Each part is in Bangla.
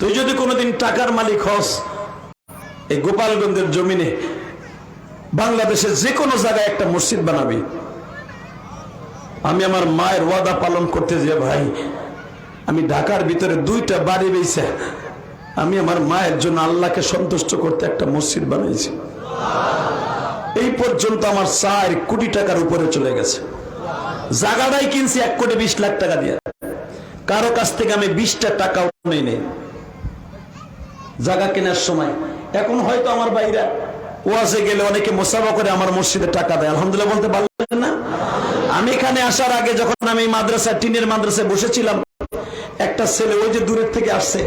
তুই যদি কোনোদিন টাকার মালিক হস, এই গোপালগঞ্জের জমিনে বাংলাদেশের যে কোনো জায়গায় একটা মসজিদ বানাবি। আমি আমার মায়ের ওয়াদা পালন করতে যে, ভাই, আমি ঢাকার ভিতরে দুইটা বাড়ি বেছে আমি আমার মায়ের জন্য আল্লাহকে সন্তুষ্ট করতে একটা মসজিদ বানাইছি। এই পর্যন্ত আমার চার কোটি টাকার উপরে চলে গেছে। জায়গাটাই কিনছি এক কোটি বিশ লাখ টাকা দিয়ে। কারও কাছ থেকে আমি বিশটা টাকাও নেই। জায়গা কেনার সময়। এখন হয়তো আমার বাইরা ওয়াজে গেলে অনেকে মোসাফা করে আমার মসজিদে টাকা দেয়। আলহামদুলিল্লাহ বলতে পারলেন না। আমি এখানে আসার আগে যখন আমি মাদ্রাসা টিনের মাদ্রাসায় বসেছিলাম, একটা ছেলে ওই যে দূরের থেকে আসছে,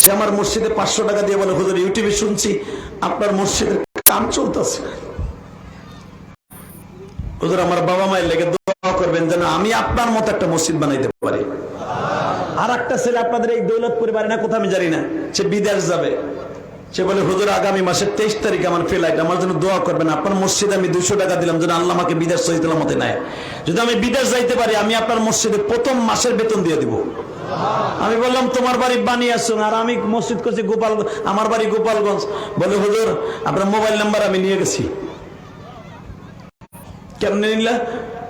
সে আমার মসজিদে পাঁচশো টাকা দিয়ে বলে, হুজুর, ইউটিউবে শুনছি আপনার মসজিদের কাম চলতেছে। হুজুর, আমার বাবা মায়ের লেগে দোয়া করবেন যেন আমি আপনার মতো একটা মসজিদ বানাইতে পারি। আর একটা ছেলে আপনাদের এই দৌলতপুরে বাড়ি না কোথাও আমি জানি না। সে বিদেশ যাবে। সে বলে, হুজুর, আগামী মাসের তেইশ তারিখ আমার ফ্লাইট আমার জন্য দোয়া করবেন। আপনার মসজিদে আমি দুশো টাকা দিলাম, যেন আল্লাহ আমাকে বিদেশ সহিতার মতে নেয়। যদি আমি বিদেশ যাইতে পারি, আমি আপনার মসজিদে প্রথম মাসের বেতন দিয়ে দিব। আমি বললাম, তোমার বাড়ি বানিয়ে আসুন আর আমি মসজিদ করছি গোপাল, আমার বাড়ি গোপালগঞ্জ। বলে, হুজুর, আপনার মোবাইল নাম্বার আমি নিয়ে গেছি। কেমনে নিলা?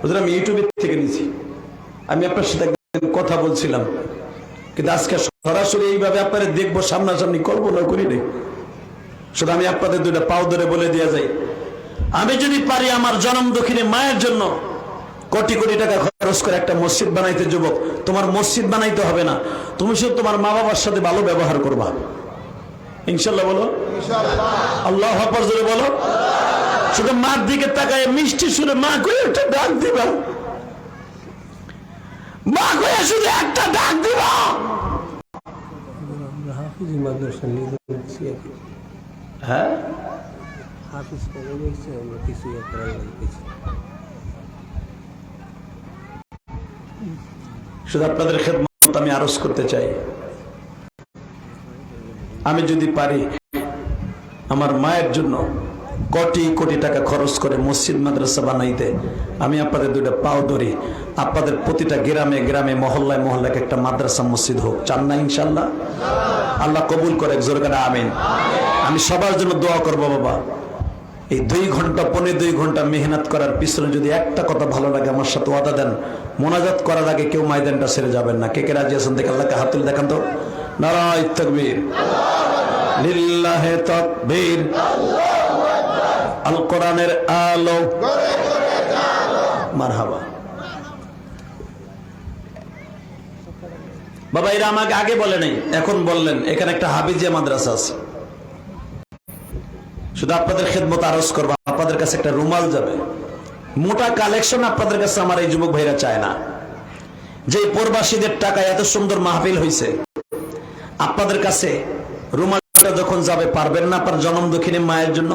হুজুর, আমি ইউটিউবে থেকে নিয়েছি। আমি আপনার সাথে কথা বলছিলাম। কিন্তু আজকে সরাসরি এইভাবে আপনারা দেখব, সামনাসামনি কল্পনা করি রে শুধু আমি আপনাদের দুইটা পাও ধরে বলে দিয়ে যাই। আমি যদি পারি আমার জনম দক্ষিণে মায়ের জন্য কোটি কোটি টাকা খরচ করে একটা মসজিদ বানাইতে, যুবক, তোমার মসজিদ বানাইতে হবে না। তুমি শুধু তোমার মা বাবার সাথে ভালো ব্যবহার করবা। ইনশাল্লাহ বলো। আল্লাহ বলো। শুধু মার দিকে তাকায়, মিষ্টি শুনে মা করে একটা ডাক দিবা? শুধু একটা ডাক দিবা। আর। হ্যাঁ? হাফিজ করে গেছে আমরা কিছু একটা লাগতেছি শুধু আপনাদের খেদমত আমি আরজ করতে চাই। আমি যদি পারি আমার মায়ের জন্য কোটি কোটি টাকা খরচ করে মসজিদ মাদ্রাসা বানাইতে আমি আপনাদের দুটা পাও ধরি। আপনাদের প্রতিটা গ্রামে গ্রামে, মহল্লায় মহল্লায় একটা মাদ্রাসা, মসজিদ হোক। চান না, ইনশাল্লাহ? আল্লাহ কবুল করে জোরকারা আমিন। আমি সবার জন্য দোয়া করব, বাবা। এই দুই ঘণ্টা, পনে দুই ঘণ্টা মেহনত করার পিছনে যদি একটা কথা ভালো লাগে, আমার সাথে ওয়াদা দেন। মোনাজাত করার আগে কেউ ময়দানটা ছেড়ে যাবেন না। কে কে রাজি আছেন? দেখে আল্লাহকে হাত তুলে দেখান তো। নারায় আল কোরআনের আলো। মারহাবা। বাবা, এরা আমাকে আগে বলে নাই, এখন বললেন, এখানে একটা হাবিজিয়া মাদ্রাসা আছে। শুধু আপনাদের খেদমত আরজ করব, আপনাদের কাছে একটা রুমাল যাবে। মোটা কালেকশন আপনাদের কাছে আমার এই যুবক ভাইরা চায় না। যে পরবাসীদের টাকা এত সুন্দর মাহফিল হয়েছে আপনাদের কাছে রুমালটা যখন যাবে পারবেন না আপনার জন্ম দক্ষিণে মায়ের জন্য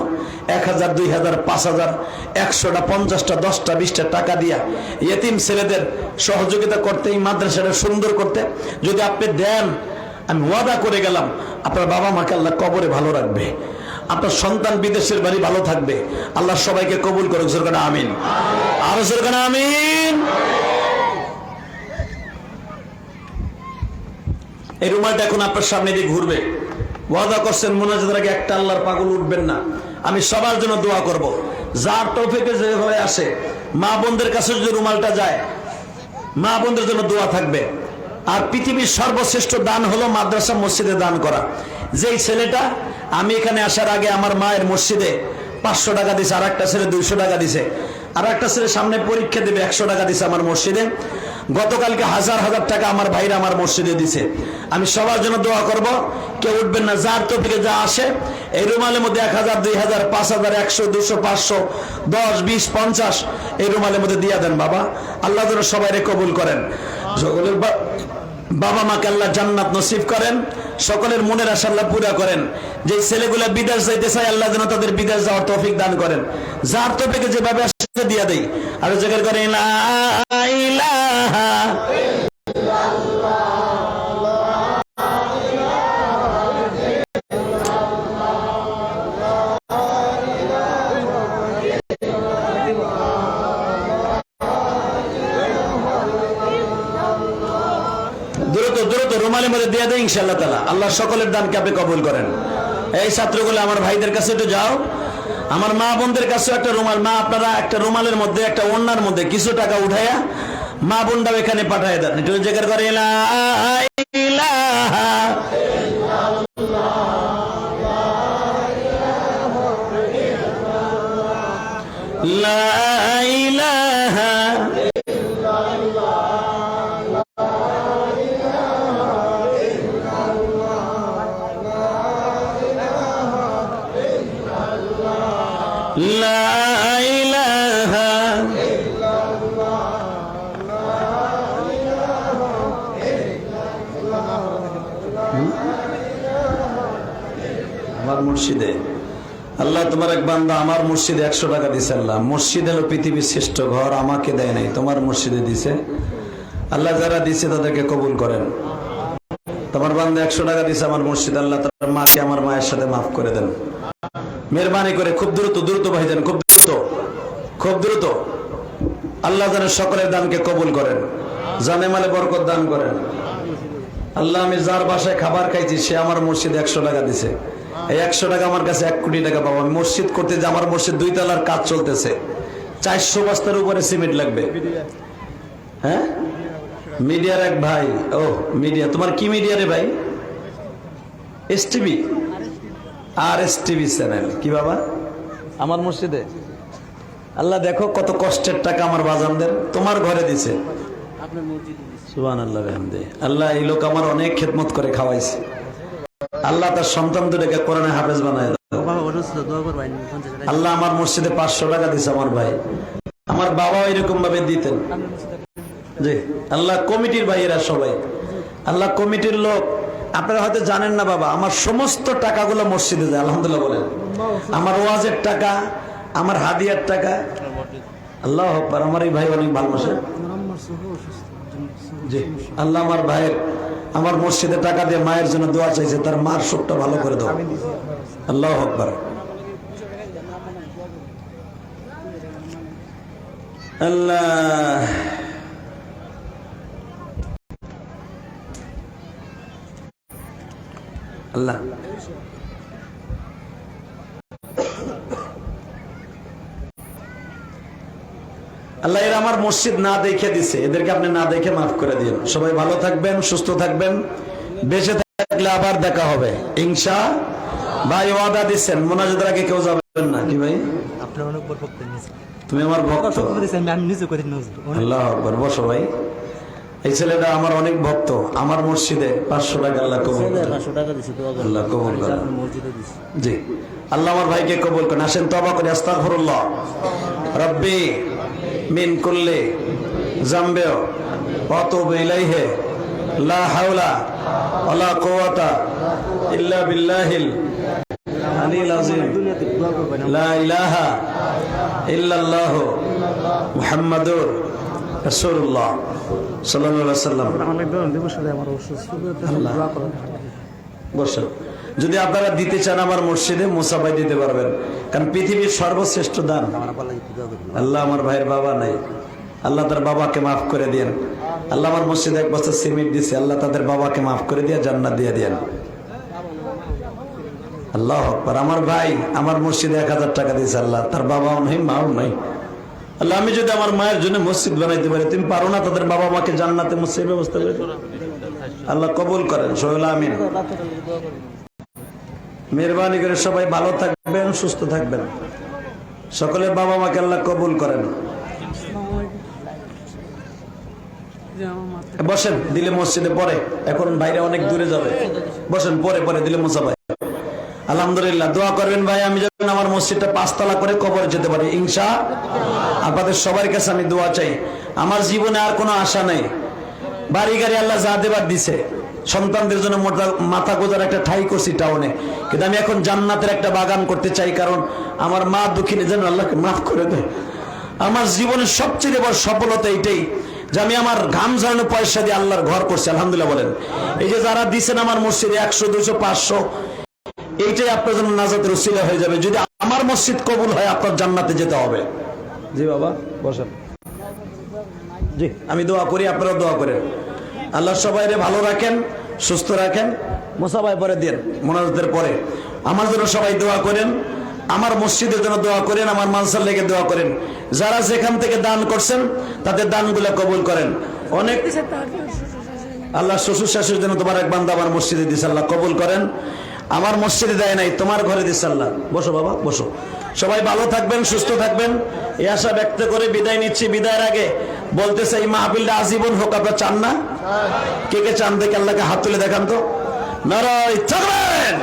এক হাজার, দুই হাজার, পাঁচ হাজার, একশোটা, পঞ্চাশটা, দশটা, বিশটা টাকা দিয়া ইয়েতিম ছেলেদের সহযোগিতা করতে, এই মাদ্রাসাটা সুন্দর করতে। যদি আপনি দেন, আমি ওয়াদা করে গেলাম, আপনার বাবা মাকে আল্লাহ কবরে ভালো রাখবে। আপনার সন্তান বিদেশের বাড়ি ভালো থাকবে। আল্লাহ সবাইকে কবুল করুক সরকার আমিন। আরও সরকার আমিন। এই রুমালটা এখন আপনার সামনে দিয়ে ঘুরবে। ওয়াদা করছেন মোনাজাতের আগে একটা আল্লাহর পাগল উঠবেন না। আমি সবার জন্য দোয়া করব। যার তৌফিকে যেভাবে আসে, মা বোনদের কাছে যদি রুমালটা যায়, মা বোনদের জন্য দোয়া থাকবে। আর পৃথিবীর সর্বশ্রেষ্ঠ দান হলো মাদ্রাসা মসজিদে দান করা। যেই ছেলেটা, আমি এখানে আসার আগে আমার মায়ের মসজিদে পাঁচশো টাকা দিছে আর একটা ছেলে দুইশো টাকা দিছে। আর একটা ছেলে সামনে পরীক্ষা দেবে, একশো টাকা দিছে আমার মসজিদে। গতকালকে হাজার হাজার টাকা আমার ভাইরা আমার মসজিদে দিছে। আমি সবার জন্য দোয়া করব, কেউ উঠবেন না, যার তফিকে যা আসে। এই রুমালের মধ্যে এক হাজার, দুই হাজার, পাঁচ হাজার, একশো, দুশো, পাঁচশো, দশ, বিশ, পঞ্চাশ, এই রুমালের মধ্যে দিয়া দেন বাবা। আল্লাহ যেন সবাই কবুল করেন। বাবা মাকে আল্লাহ জান্নাত নসিব করেন। সকলের মনের আশা আল্লাহ পুরা করেন। যে ছেলেগুলা বিদেশ যাইতে চায়, আল্লাহ যেন তাদের বিদেশ যাওয়ার তৌফিক দান করেন। যার তৌফিকে যেভাবে দিয়া দেই। আর জায়গার করে দ্রুত দ্রুত রুমালে মধ্যে দিয়ে দেয় ইনশাআল্লাহ তালা আল্লাহ সকলের দানকে আপনি কবুল করেন। এই ছাত্রগুলো, আমার ভাইদের কাছে একটু যাও। আমার মা বোনদের কাছে একটা রুমাল, মা আপনারা একটা রুমালের মধ্যে, একটা ওড়নার মধ্যে কিছু টাকা উঠাইয়া মা বোনটাও এখানে পাঠায় দেন। একটু জেগার করে লা তোমার এক বান্দা আমার মসজিদে একশো টাকা দিছে আল্লাহ। মসজিদ হলো পৃথিবীর শ্রেষ্ঠ ঘর, আমাকে দেয় নাই। তোমার মসজিদে দিছে। আল্লাহ যারা দিছে তাদেরকে কবুল করেন। তোমার বান্দা একশো টাকা দিছে আমার মসজিদ, আল্লাহ তার মাকে, আমার মায়ের সাথে মাফ করে দেন। মেহরবানি করে খুব দ্রুত দ্রুত ভাইজান খুব দ্রুত খুব দ্রুত। আল্লাহ যেন সকলের দানকে কবুল করেন, জানে মালে বরকত দান করেন। আল্লাহ আমি যার বাসায় খাবার খাইছি, সে আমার মসজিদে একশো টাকা দিছে। এই একশো টাকা আমার কাছে এক কোটি টাকা পাবো। আমি মসজিদ করতে যে আমার মসজিদ দুই তলার কাজ চলতেছে। চারশো বস্তার উপরে সিমেন্ট লাগবে। হ্যাঁ? মিডিয়ার এক ভাই। ও, মিডিয়া। তোমার কি মিডিয়া রে ভাই? এস টিভি আর এস টিভি চ্যানেল। কি বাবা? আমার মসজিদে। আল্লাহ দেখো কত কষ্টের টাকা আমার বাজানদের। তোমার ঘরে দিছে। আল্লাহ। আল্লাহ এই লোক আমার অনেক খেদমত করে খাওয়াইছে। আল্লাহ তার সন্তান দুটাকে কোরআনে হাফেজ বানায় আল্লাহ আমার মসজিদে পাঁচশো টাকা দিছে আমার ভাই। আমার বাবা এরকম ভাবে দিতেন। জি আল্লাহ কমিটির ভাইয়েরা সবাই। আল্লাহ কমিটির লোক আপনারা হয়তো জানেন না বাবা আমার সমস্ত টাকাগুলো মসজিদে যায় আলহামদুলিল্লাহ বলেন। আমার ওয়াজের টাকা আমার হাদিয়ার টাকা। আল্লাহ আমার এই ভাই অনেক ভালোবাসে। জি আল্লাহ আমার ভাইয়ের আমার মসজিদে টাকা দিয়ে মায়ের জন্য দোয়া চাইছে, তার মার শোকটা ভালো করে দাও। আল্লাহ আকবর। আল্লাহ। আল্লাহ। আল্লাহ এরা আমার মসজিদ না দেখে দিছে। এদেরকে আপনি না দেখে মাফ করে দিন সবাই ভালো থাকবেন সুস্থ থাকবেন। বেঁচে থাকলে আবার দেখা হবে। ইনশা ভাই ওয়াদা দিচ্ছেন। মোনাজাদের আগে কেউ যাবেন না। কি ভাই? আপনার অনেক বড় ভক্ত নিয়েছে। তুমি আমার ভক্ত। আমি নিজে করে আল্লাহ আকবর বসো ভাই। এই ছেলেটা আমার অনেক ভক্ত। আমার মসজিদে পাঁচশো টাকা আল্লাহ কবুল আল্লাহ জি। আল্লাহ আমার ভাইকে কবুল করেন আসেন তবা করে। আস্তাগফিরুল্লাহ। রব্বি মিন কুল্লি জামবেও লা হাওলা ইল্লা বিল্লাহিল আলিল দুনিয়াতে দোয়া করবেন লা ইলাহা ইল্লাল্লাহু মুহাম্মাদুর রাসূলুল্লাহ সাল্লাল্লাহু আলাইহি সাল্লাম অনেক ধরনের দিবস আমার অসুস্থ আল্লাহ। যদি আপনারা দিতে চান আমার মসজিদে মুসাফাই দিতে পারবেন। কারণ পৃথিবীর সর্বশ্রেষ্ঠ দান। আল্লাহ আমার ভাইয়ের বাবা নাই। আল্লাহ তার বাবাকে মাফ করে দিয়েন। আল্লাহ আমার মসজিদে এক বছর সিমেন্ট দিছে। আল্লাহ তাদের বাবাকে মাফ করে দিয়ে জান্নাত দিয়ে দিয়েন। আল্লাহ আকবার। আমার ভাই আমার মসজিদে এক হাজার টাকা দিয়েছে আল্লাহ। তার বাবাও নেই, মাও নাই। আল্লাহ, আমি যদি আমার মায়ের জন্য মসজিদ বানাইতে পারি, তুমি পারো না তাদের বাবা মাকে জান্নাতে মসজিদ ব্যবস্থা করে? আল্লাহ কবুল করেন, সোহেল আমিন। মেহরবানি করে সবাই ভালো থাকবেন, সুস্থ থাকবেন। সকলের বাবা মাকে আল্লাহ কবুল করেন। বসেন, দিলে মসজিদে পরে। এখন বাইরে অনেক দূরে যাবে। বসেন, পরে পরে, দিলে মোসা ভাই। আলহামদুলিল্লাহ, দোয়া করবেন ভাই, আমি যখন আমার মসজিদটা পাঁচতলা করে কবর যেতে পারি ইংসা আপনাদের সবার কাছে আমি দোয়া চাই। আমার জীবনে আর কোনো আশা নেই। বাড়ি গাড়ি আল্লাহ যা দেবার দিছে। সন্তানদের জন্য মাথা গোজার একটা ঠাই করছি টাউনে কিন্তু আমি এখন জান্নাতের একটা বাগান করতে চাই কারণ আমার মা দুঃখিনী যেন আল্লাহকে মাফ করে দেয়। আমার জীবনের সবচেয়ে বড় সফলতা এইটাই যে আমি আমার ঘাম ঝরানো পয়সা দিয়ে আল্লাহর ঘর করছি আলহামদুলিল্লাহ বলেন। এই যে যারা দিচ্ছেন আমার মসজিদে একশো দুশো পাঁচশো এইটাই আপনার জন্য নাজাতের উসিলা হয়ে যাবে। যদি আমার মসজিদ কবুল হয় আপনার জান্নাতে যেতে হবে। জি বাবা বসেন। জি আমি দোয়া করি আপনারা দোয়া করেন। আল্লাহ সবাইরে ভালো রাখেন, সুস্থ রাখেন। মোসাবাই পরে দেন, মোনাজাতের পরে। আমার জন্য সবাই দোয়া করেন, আমার মসজিদের জন্য দোয়া করেন, আমার মানসার লেগে দোয়া করেন। যারা যেখান থেকে দান করছেন, তাদের দানগুলো কবুল করেন। অনেক আল্লাহ শ্বশুর শাশুর জন্য তোমার এক বান্দা আমার মসজিদে দিছে, আল্লাহ কবুল করেন। আমার মসজিদে দেয় নাই, তোমার ঘরে দিছে আল্লাহ। বসো বাবা, বসো। সবাই ভালো থাকবেন, সুস্থ থাকবেন। এই আশা ব্যক্ত করে বিদায় নিচ্ছি। বিদায়ের আগে বলতেছে, এই মাহফিলটা আজীবন হোক, আপনার চান না? কে কে চান দেখে আল্লাহকে হাত তুলে দেখান তো। নারায় থাকবেন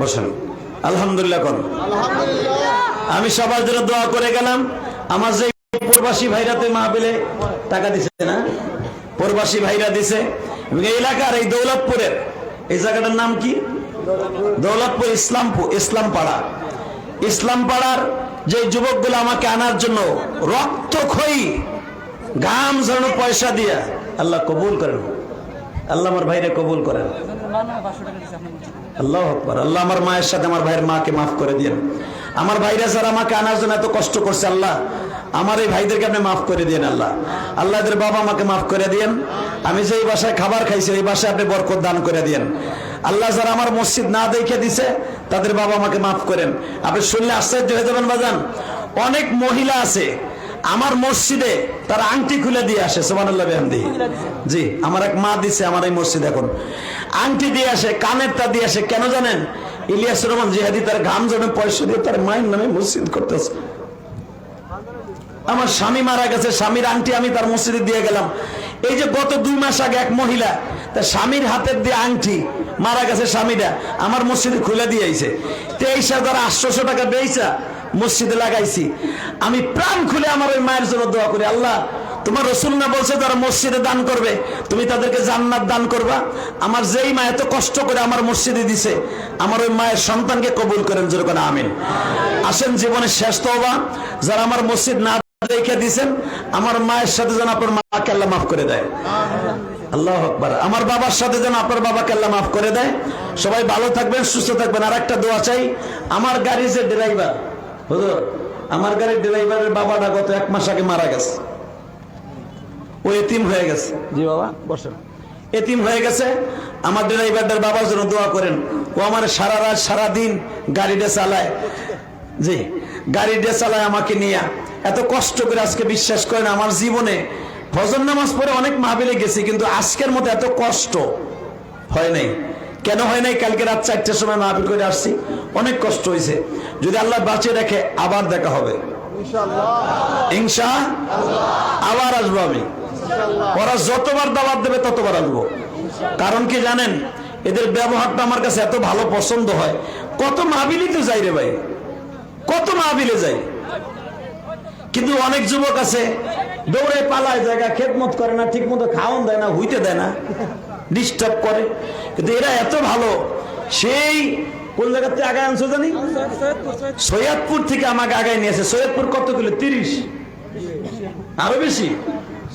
বসেন। আলহামদুলিল্লাহ কোন আমি সবার জন্য দোয়া করে গেলাম। আমার যে প্রবাসী ভাইরা তো মাহবিলে টাকা দিছে না? প্রবাসী ভাইরা দিছে। এলাকার এই দৌলতপুরের, এই জায়গাটার নাম কি? দৌলতপুর ইসলামপুর ইসলাম পাড়া ইসলাম পাড়ার যে যুবকগুলো আমাকে আনার জন্য রক্তক্ষয়ী গাম ঝরানো পয়সা দিয়া আল্লাহ কবুল করেন। আল্লাহ আমার ভাইরে কবুল করেন। আল্লাহ আকবার। আল্লাহ আমার মায়ের সাথে আমার ভাইয়ের মাকে মাফ করে দিন আমার ভাইরা স্যার আমাকে আনার জন্য এত কষ্ট করছে, আল্লাহ আমার এই ভাইদেরকে আপনি মাফ করে দিন আল্লাহ। আল্লাহ এদের বাবা আমাকে মাফ করে দিন আমি যে এই বাসায় খাবার খাইছি এই বাসায় আপনি বরকত দান করে দিন আল্লাহ যারা আমার মসজিদ না দেখে দিছে, তাদের বাবা আমাকে মাফ করেন। আপনি শুনলে আশ্চর্য হয়ে যাবেন, বাজান। অনেক মহিলা আছে, আমার মসজিদে তার আংটি খুলে দিয়ে আসে বেহামদি। জি, আমার এক মা দিছে আমার এই মসজিদ এখন। আংটি দিয়ে আসে কানেরটা দিয়ে আসে, কেন জানেন? ইলিয়াস রহমান জিহাদি তার ঘাম জমে পয়সা দিয়ে তার মায়ের নামে মসজিদ করতেছে। আমার স্বামী মারা গেছে, স্বামীর আংটি আমি তার মসজিদে দিয়ে গেলাম। এই যে গত দুই মাস আগে এক মহিলা তার স্বামীর হাতের দিয়ে আংটি মারা গেছে স্বামীরা, আমার মসজিদে খুলে দিয়ে আইছে। তেইশ হাজার আটশোশো টাকা বেইছা মসজিদে লাগাইছি। আমি প্রাণ খুলে আমার ওই মায়ের জন্য দোয়া করি, আল্লাহ, তোমার রসুল না বলছে তারা মসজিদে দান করবে, তুমি তাদেরকে জান্নাত দান করবা। আমার যেই মা এত কষ্ট করে আমার মসজিদে দিছে, আমার ওই মায়ের সন্তানকে কবুল করেন, যেরকম, আমিন। আসেন জীবনের শেষ তওবা, যারা আমার মসজিদ না রেখে দিছেন আমার মায়ের সাথে যেন আপনার মাকে আল্লাহ মাফ করে দেয়। আল্লাহ আকবার। আমার বাবার সাথে যেন আপনার বাবাকে আল্লাহ মাফ করে দেয়। সবাই ভালো থাকবেন সুস্থ থাকবেন। আর একটা দোয়া চাই আমার গাড়ির যে ড্রাইভার হুজুর আমার গাড়ির ড্রাইভারের বাবাটা গত এক মাস আগে মারা গেছে। ও এতিম হয়ে গেছে। জি বাবা বসেন। এতিম হয়ে গেছে। আমার ড্রাইভারটার বাবার জন্য দোয়া করেন ও আমার সারা রাত সারা দিন গাড়িটা চালায়। জি গাড়িটা চালায় আমাকে নিয়ে। এত কষ্ট করে আজকে বিশ্বাস করেন, আমার জীবনে ফজর নামাজ পরে অনেক মাহবিলে গেছি, কিন্তু আজকের মতো এত কষ্ট হয় নাই। কেন হয় নাই? কালকে রাত চারটের সময় মাহবিল করে আসছি, অনেক কষ্ট হয়েছে। যদি আল্লাহ বাঁচিয়ে রাখে, আবার দেখা হবে। ইনশা আবার আসব আমি। ওরা যতবার দাবাত দেবে, ততবার আসব। কারণ কি জানেন, এদের ব্যবহারটা আমার কাছে এত ভালো পছন্দ হয়। কত মাহবিলই তো যাই রে ভাই। কত মাহবিলে যাই। কিন্তু অনেক যুবক আছে, দৌড়ে পালায় জায়গা, খেদমত করে না ঠিক মতো খাওয়ান দেয় না, হইতে দেয় না ডিস্টার্ব করে। কিন্তু এরা এত ভালো, সেই কোন জায়গা থেকে আগায় আনছো জানি? সৈয়দপুর থেকে আমাকে আগায় নিয়েছে সৈয়দপুর কত কিলো? তিরিশ। আরও বেশি?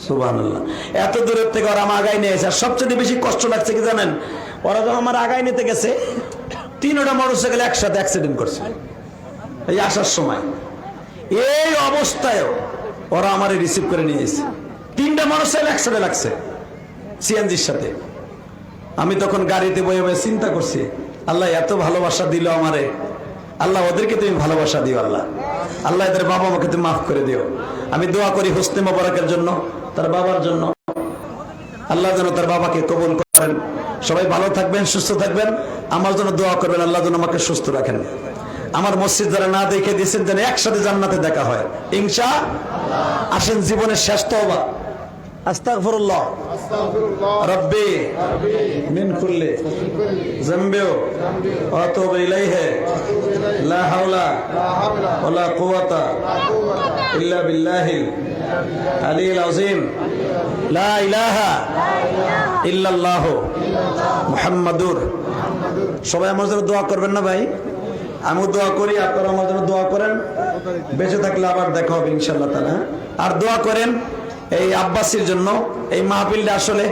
সুবাহ এত দূরের থেকে ওরা আমার আগায় নিয়েছে আর সবচেয়ে বেশি কষ্ট লাগছে কি জানেন? ওরা যখন আমার আগায় নিতে গেছে, তিনটা মোটরসাইকেল একসাথে অ্যাক্সিডেন্ট করছে। এই আসার সময়। এই অবস্থায় ওরা আমারে রিসিভ করে নিয়ে এসেছে তিনটা মোটরসাইকেল একসাথে লাগছে সিএনজির সাথে। আমি তখন গাড়িতে বয়ে বয়ে চিন্তা করছি, আল্লাহ এত ভালোবাসা দিল আমারে। আল্লাহ ওদেরকে তুমি ভালোবাসা দিও আল্লাহ। আল্লাহ এদের বাবা মাকে তুমি মাফ করে দিও। আমি দোয়া করি হোসনে মোবারকের জন্য, তার বাবার জন্য। আল্লাহ যেন তার বাবাকে কবুল করেন। সবাই ভালো থাকবেন, সুস্থ থাকবেন। আমার জন্য দোয়া করবেন, আল্লাহ যেন আমাকে সুস্থ রাখেন। আমার মসজিদ যারা না দেখে দিয়েছেন যেন একসাথে জান্নাতে দেখা হয়। ইংসা আসেন জীবনের শেষ আস্তাগফিরুল্লাহ। রব্বি মিন কুল্লি ওয়া ইলাইহি। লা হাওলা ওয়ালা কুওয়াতা ইল্লা বিল্লাহিল আলিয়্যিল আযীম। লা ইলাহা ইল্লাল্লাহ। মুহাম্মাদুর। সবাই আমার জন্য দোয়া করবেন না ভাই? আমিও দোয়া করি, আপনারা আমার জন্য দোয়া করেন। বেঁচে থাকলে আবার দেখা হবে ইনশাল্লাহ তালা আর দোয়া করেন এই আব্বাসির জন্য। এই মাহফিলটা আসলে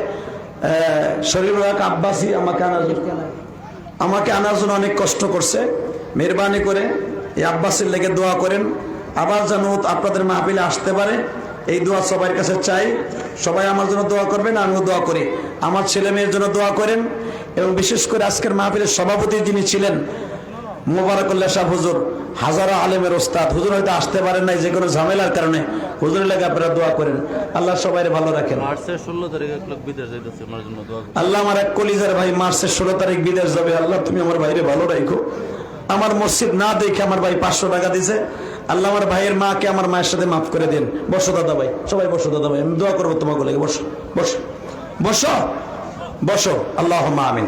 শরীর আব্বাসি আমাকে আনার আমাকে আনার জন্য অনেক কষ্ট করছে। মেহরবানি করে এই আব্বাসির লেগে দোয়া করেন। আবার যেন আপনাদের মাহফিলে আসতে পারে। এই দোয়া সবার কাছে চাই। সবাই আমার জন্য দোয়া করবেন, আমিও দোয়া করি। আমার ছেলে মেয়ের জন্য দোয়া করেন। এবং বিশেষ করে আজকের মাহফিলের সভাপতি যিনি ছিলেন মোবারকুল্লাহ সাহ হুজুর হাজারো আলেমের ওস্তাদ হুজুর হয়তো আসতে পারেন নাই যে কোনো ঝামেলার কারণে। হুজুরের লাগে আপনারা দোয়া করেন। আল্লাহ সবাই ভালো রাখেন। আল্লাহ আমার এক কলিজার ভাই মার্চের ষোলো তারিখ বিদেশ যাবে। আল্লাহ তুমি আমার ভাইরে ভালো রাখো আমার মসজিদ না দেখে আমার ভাই পাঁচশো টাকা দিছে। আল্লাহ আমার ভাইয়ের মাকে আমার মায়ের সাথে মাফ করে দিন। বসো দাদা ভাই সবাই বসো দাদা ভাই আমি দোয়া করব তোমাকে লেগে। বসো বসো বসো বসো। আল্লাহ আমিন।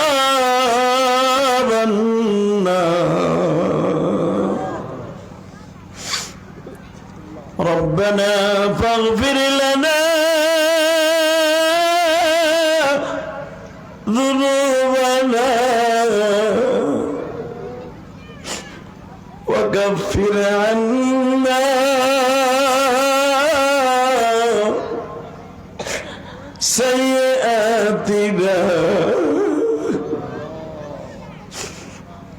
ربنا فاغفر لنا ذنوبنا وكفر عنا سيئاتنا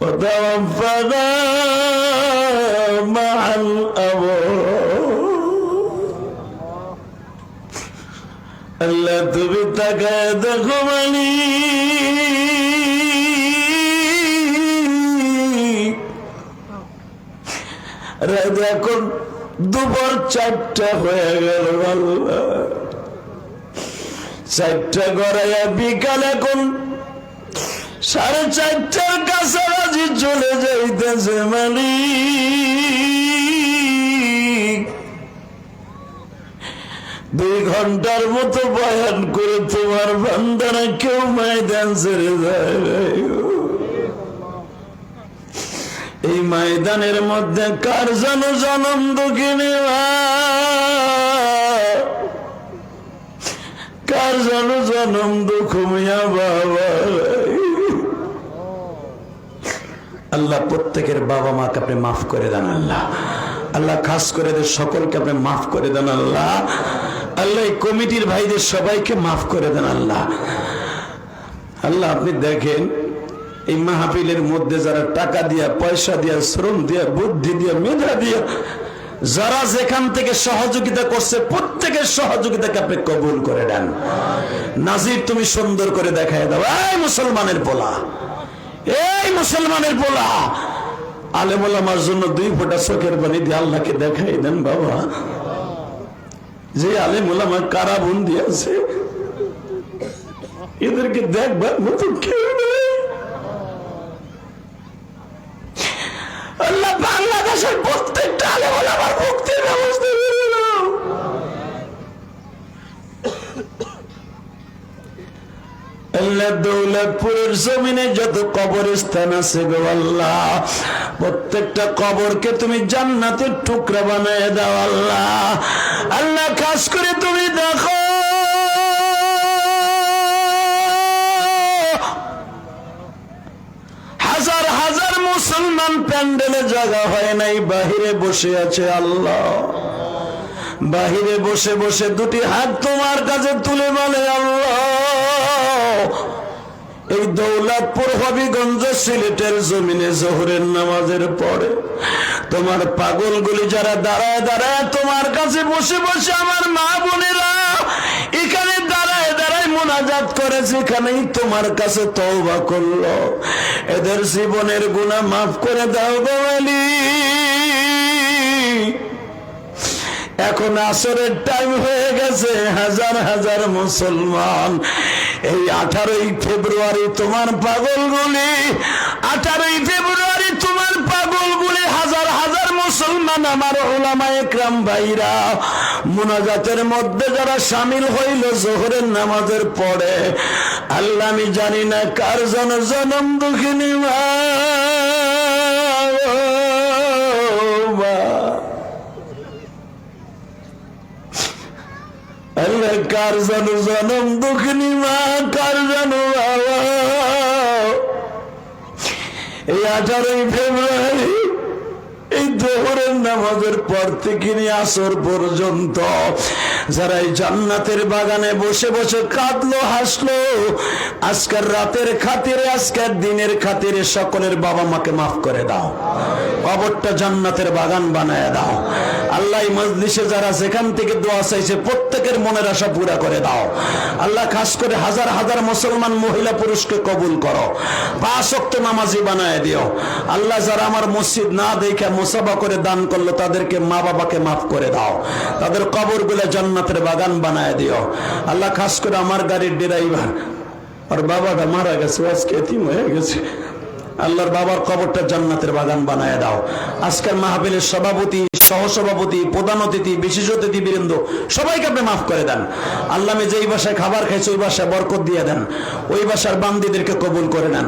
وتوفنا مع الأبرار. আল্লাহ তুমি তাকায় দেখো মানি। এখন দুপুর চারটা হয়ে গেল চারটা গড়াইয়া বিকাল এখন সাড়ে চারটার কাছাকাছি চলে যাইতেছে মালিক দুই ঘণ্টার মতো বয়ান করে তোমার বান্দারা কেউ ময়দান ছেড়ে যায় এই ময়দানের মধ্যে কার যেন জনম দুঃখিনী কার যেন জনম দুঃখ মিয়া বাবা আল্লাহ প্রত্যেকের বাবা মাকে আপনি মাফ করে দেন আল্লাহ। আল্লাহ খাস করে সকলকে আপনি মাফ করে দেন আল্লাহ। আল্লাহ, এই কমিটির ভাইদের সবাইকে মাফ করে দেন আল্লাহ। আল্লাহ, আপনি দেখেন, এই মাহফিলের মধ্যে যারা টাকা দিয়া, পয়সা দিয়া, শ্রম দিয়া, বুদ্ধি দিয়া, মেধা দিয়া, যারা যেখান থেকে সহযোগিতা করছে, প্রত্যেকের সহযোগিতাকে আপনি কবুল করে দেন নাজির, তুমি সুন্দর করে দেখায় দাও। এই মুসলমানের পোলা, এই মুসলমানের পোলা। আলেমুল আমার জন্য দুই ফোঁটা চোখের পানি দিয়ে আল্লাহকে দেখাই দেন বাবা। যে আলেমুল ওলামা কারা বন্দি আছে এদেরকে দেখবার মতো কেউ নেই আল্লাহ বাংলাদেশের প্রত্যেকটা আলেমুল আমার মুক্তির ব্যবস্থা করে দাও আল্লাহ দৌলতপুরের জমিনে যত কবরস্থান আছে গো আল্লাহ, প্রত্যেকটা কবরকে তুমি জান্নাতের টুকরা বানায় দাও আল্লাহ। আল্লাহ, খাস করে তুমি দেখো। হাজার হাজার মুসলমান প্যান্ডেলে জায়গা হয় নাই, বাহিরে বসে আছে আল্লাহ। বাহিরে বসে বসে দুটি হাত তোমার কাছে তুলে বলে আল্লাহ। এই দৌলতপুর হবিগঞ্জ সিলেটের জমিনে জোহরের নামাজের পরে তোমার পাগলগুলি যারা দাঁড়ায় দাঁড়ায় তোমার কাছে বসে বসে আমার মা বোনেরা এখানে দাঁড়ায় দাঁড়ায় মোনাজাত করে যেখানেই তোমার কাছে তওবা করল। এদের জীবনের গুণা মাফ করে দাও গোয়ালি এখন আসরের টাইম হয়ে গেছে, হাজার হাজার মুসলমান। এই আঠারোই ফেব্রুয়ারি তোমার পাগলগুলি, আঠারোই ফেব্রুয়ারি তোমার পাগলগুলি, হাজার হাজার মুসলমান আমার ওলামা একরাম ভাইরা। মুনাজাতের মধ্যে যারা সামিল হইল, জোহরের নামাজের পরে, আল্লাহ আমি জানি না কার জন জনম দুঃখিনী মা আল্লাহ কার জানো জনম দুঃখিনী মা, কার জানো বাবা? এই আঠারোই ফেব্রুয়ারি, এই দোহরের নামাজের পর থেকে নিয়ে আসর পর্যন্ত যারা এই জান্নাতের বাগানে বসে বসে কাঁদলো, হাসলো, আজকের রাতের খাতিরে, আজকের দিনের খাতিরে সকলের বাবা মাকে মাফ করে দাও। কবরটা জান্নাতের বাগান বানায় দাও। আল্লাহ মজলিসে যারা সেখান থেকে দোয়া চাইছে, প্রত্যেকের মনের আশা পুরা করে দাও। আল্লাহ খাস করে হাজার হাজার মুসলমান মহিলা পুরুষকে কবুল করো। পাঁচ অক্ত নামাজি বানায় দিও। আল্লাহ যারা আমার মসজিদ না দেখে মুসাফা করে দান করল, তাদেরকে মা বাবাকে মাফ করে দাও। তাদের কবরগুলো জান্নাতের বাগান বানায় দিও। আল্লাহ খাস করে আমার গাড়ির ড্রাইভার, আর বাবাটা মারা গেছে, আজকে এতিম হয়ে গেছে। আল্লাহর বাবার কবরটা জান্নাতের বাগান বানায় দাও। আজকের মাহফিলের সভাপতি, সহসভাপতি, প্রধান অতিথি বিশেষ অতিথি বীরেন্দ্র সবাইকে আপনি মাফ করে দেন। আল্লাহ আমি যেই বাসায় খাবার খাইছে, ওই বাসায় বরকত দিয়ে দেন। ওই বাসার বান্দিদেরকে কবুল করে নেন।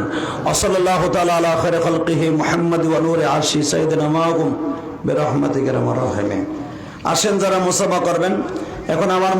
আসেন যারা মুসাফা করবেন, এখন আমার